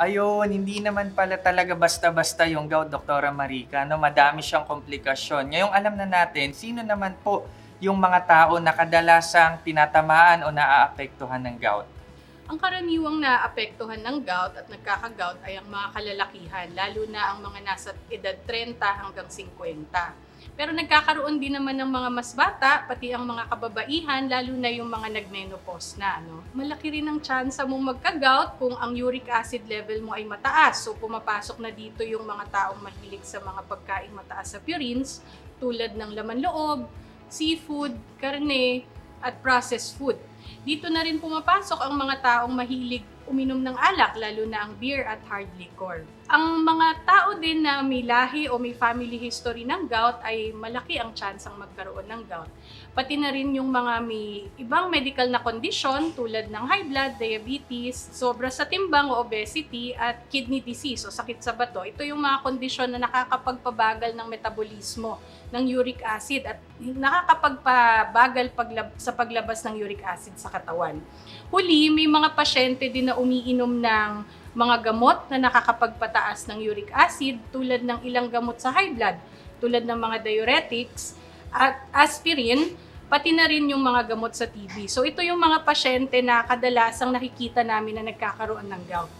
Ayun, hindi naman pala talaga basta-basta yung gout, Doktora Marika. No? Madami siyang komplikasyon. Ngayong alam na natin, sino naman po yung mga tao na kadalasang tinatamaan o naaapektuhan ng gout? Ang karaniwang naapektuhan ng gout at nagkaka-gout ay ang mga kalalakihan, lalo na ang mga nasa edad 30 hanggang 50. Pero nagkakaroon din naman ng mga mas bata, pati ang mga kababaihan, lalo na yung mga nagmenopause na. Ano. Malaki rin ang chance mong magka-gout kung ang uric acid level mo ay mataas. So pumapasok na dito yung mga taong mahilig sa mga pagkain mataas sa purines, tulad ng laman loob, seafood, karne, at processed food. Dito na rin pumapasok ang mga taong mahilig uminom ng alak, lalo na ang beer at hard liquor. Ang mga tao din na may lahi o may family history ng gout ay malaki ang chance ang magkaroon ng gout. Pati na rin yung mga may ibang medical na kondisyon tulad ng high blood, diabetes, sobra sa timbang o obesity at kidney disease o sakit sa bato. Ito yung mga kondisyon na nakakapagpabagal ng metabolismo ng uric acid at nakakapagpabagal sa paglabas ng uric acid sa katawan. Huli, may mga pasyente din na umiinom ng mga gamot na nakakapagpataas ng uric acid tulad ng ilang gamot sa high blood, tulad ng mga diuretics at aspirin, pati na rin yung mga gamot sa TB. So ito yung mga pasyente na kadalasang nakikita namin na nagkakaroon ng gout.